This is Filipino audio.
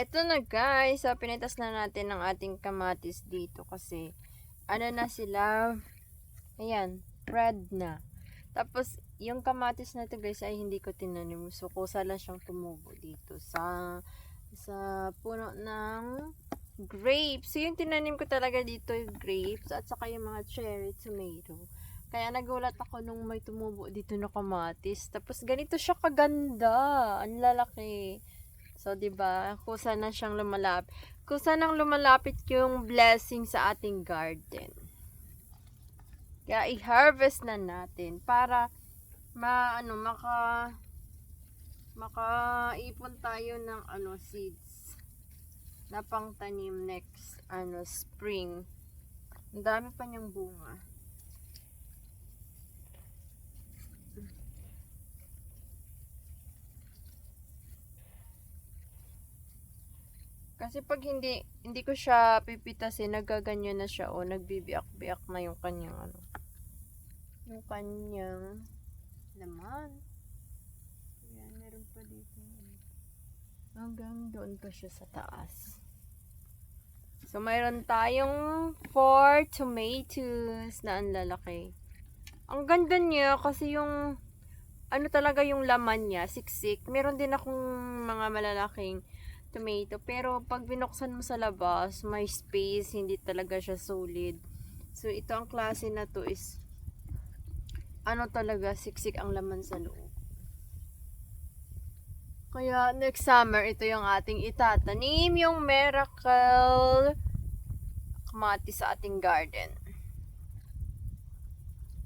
Eto na guys, so pinitas na natin ang ating kamatis dito kasi ano na sila, ayan, red na. Tapos, yung kamatis na to guys ay hindi ko tinanim. So, kusa lang siyang tumubo dito sa sa puno ng grapes. So, yung tinanim ko talaga dito yung grapes at saka yung mga cherry tomato. Kaya nagulat ako nung may tumubo dito na kamatis. Tapos, ganito siya kaganda. Ang lalaki. So, 'di ba? Kusa na siyang lumalapit. Kusa nang lumalapit yung blessing sa ating garden. Kaya i-harvest na natin para ma ano maka makaipon tayo ng ano seeds na pangtanim next ano spring. Ang dami pa niyang bunga. Kasi pag hindi hindi ko siya pipitasin, nagaganyan na siya o nagbibiyak-biyak na yung kanyang ano. Yung kanyang laman. Ayan, meron pa dito. Hanggang doon pa siya sa taas. So, mayroon tayong four tomatoes na ang lalaki. Ang ganda niya kasi yung ano talaga yung laman niya, siksik. Meron din akong mga malalaking tomato. Pero pag binuksan mo sa labas, may space, hindi talaga siya solid. So, ito ang klase na to is ano talaga, siksik ang laman sa loob. Kaya next summer, ito yung ating itatanim, yung miracle kamatis sa ating garden.